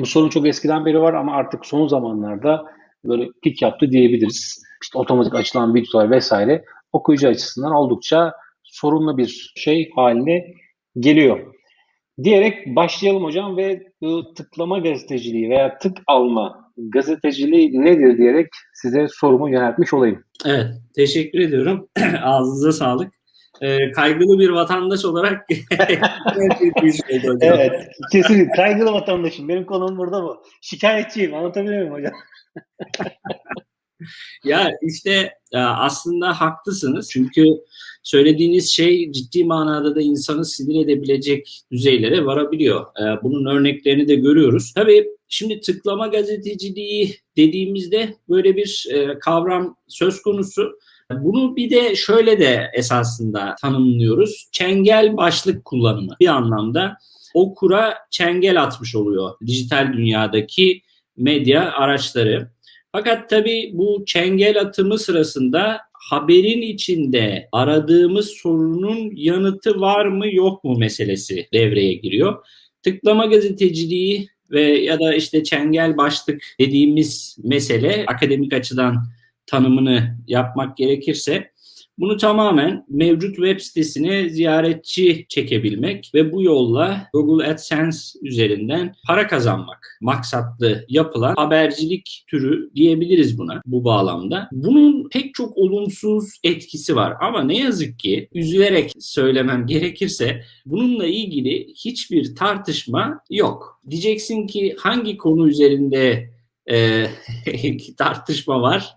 Bu sorun çok eskiden beri var ama artık son zamanlarda böyle pik yaptı diyebiliriz. İşte otomatik açılan videolar vesaire okuyucu açısından oldukça sorunlu bir şey haline geliyor. Diyerek başlayalım hocam ve tıklama gazeteciliği veya tık alma gazeteciliği nedir diyerek size sorumu yöneltmiş olayım. Evet, teşekkür ediyorum. Ağzınıza sağlık. Ee, kaygılı bir vatandaş olarak. Evet, kesinlikle kaygılı vatandaşım. Benim konum burada bu. Şikayetçiyim, anlatabiliyor muyum hocam? Ya işte e, aslında haklısınız. Çünkü söylediğiniz şey ciddi manada da insanı sinir edebilecek düzeylere varabiliyor. E, Bunun örneklerini de görüyoruz. Tabii şimdi tıklama gazeteciliği dediğimizde böyle bir e, kavram söz konusu. Bunu bir de şöyle de esasında tanımlıyoruz. Çengel başlık kullanımı bir anlamda o kura çengel atmış oluyor dijital dünyadaki medya araçları. Fakat tabii bu çengel atımı sırasında haberin içinde aradığımız sorunun yanıtı var mı yok mu meselesi devreye giriyor. Tıklama gazeteciliği ve ya da işte çengel başlık dediğimiz mesele akademik açıdan tanımını yapmak gerekirse bunu tamamen mevcut web sitesine ziyaretçi çekebilmek ve bu yolla Google AdSense üzerinden para kazanmak maksatlı yapılan habercilik türü diyebiliriz buna bu bağlamda. Bunun pek çok olumsuz etkisi var ama ne yazık ki üzülerek söylemem gerekirse bununla ilgili hiçbir tartışma yok. Diyeceksin ki hangi konu üzerinde e, tartışma var.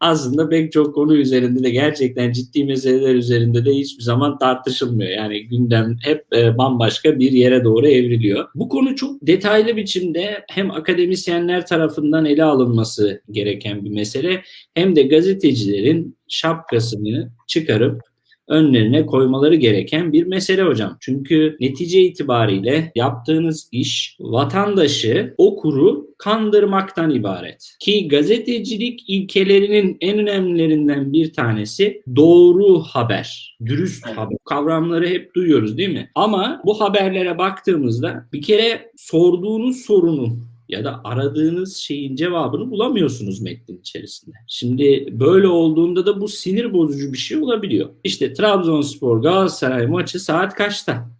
Aslında pek çok konu üzerinde de gerçekten ciddi meseleler üzerinde de hiçbir zaman tartışılmıyor. Yani gündem hep e, bambaşka bir yere doğru evriliyor. Bu konu çok detaylı biçimde hem akademisyenler tarafından ele alınması gereken bir mesele hem de gazetecilerin şapkasını çıkarıp önlerine koymaları gereken bir mesele hocam. Çünkü netice itibariyle yaptığınız iş vatandaşı, okuru kandırmaktan ibaret. Ki gazetecilik ilkelerinin en önemlilerinden bir tanesi doğru haber, dürüst haber. Kavramları hep duyuyoruz değil mi? Ama bu haberlere baktığımızda bir kere sorduğunuz sorunun ya da aradığınız şeyin cevabını bulamıyorsunuz metnin içerisinde. Şimdi böyle olduğunda da bu sinir bozucu bir şey olabiliyor. İşte Trabzonspor Galatasaray maçı saat kaçta?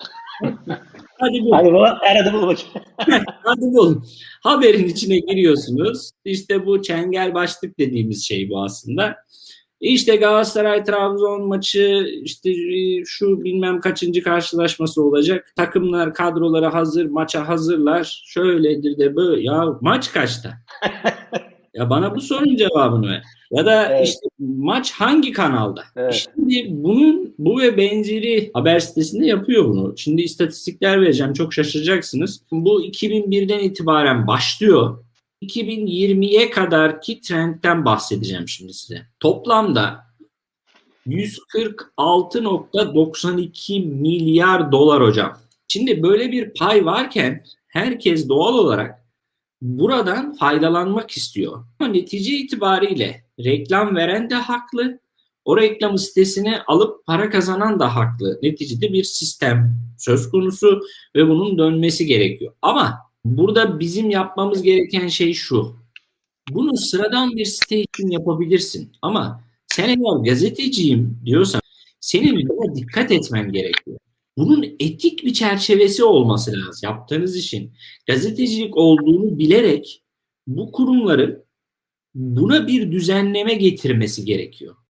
Hadi bul. Hadi baba, arada bul. Hadi bul. Haberin içine giriyorsunuz. İşte bu çengel başlık dediğimiz şey bu aslında. İşte Galatasaray Trabzon maçı işte e, şu bilmem kaçıncı karşılaşması olacak. Takımlar kadroları hazır, maça hazırlar. Şöyledir de böyle. Ya maç kaçta? ya bana bu sorunun cevabını ver. Ya da Evet. işte maç hangi kanalda? Evet. Şimdi bunun bu ve benzeri haber sitesinde yapıyor bunu. Şimdi istatistikler vereceğim çok şaşıracaksınız. Bu 2001'den itibaren başlıyor. 2020'ye kadarki trendten bahsedeceğim şimdi size. Toplamda 146.92 milyar dolar hocam. Şimdi böyle bir pay varken herkes doğal olarak buradan faydalanmak istiyor. Ama netice itibariyle reklam veren de haklı. O reklam sitesine alıp para kazanan da haklı. Neticede bir sistem söz konusu ve bunun dönmesi gerekiyor. Ama burada bizim yapmamız gereken şey şu. Bunu sıradan bir site için yapabilirsin. Ama sen eğer gazeteciyim diyorsan senin buna dikkat etmen gerekiyor. Bunun etik bir çerçevesi olması lazım yaptığınız işin. Gazetecilik olduğunu bilerek bu kurumların buna bir düzenleme getirmesi gerekiyor.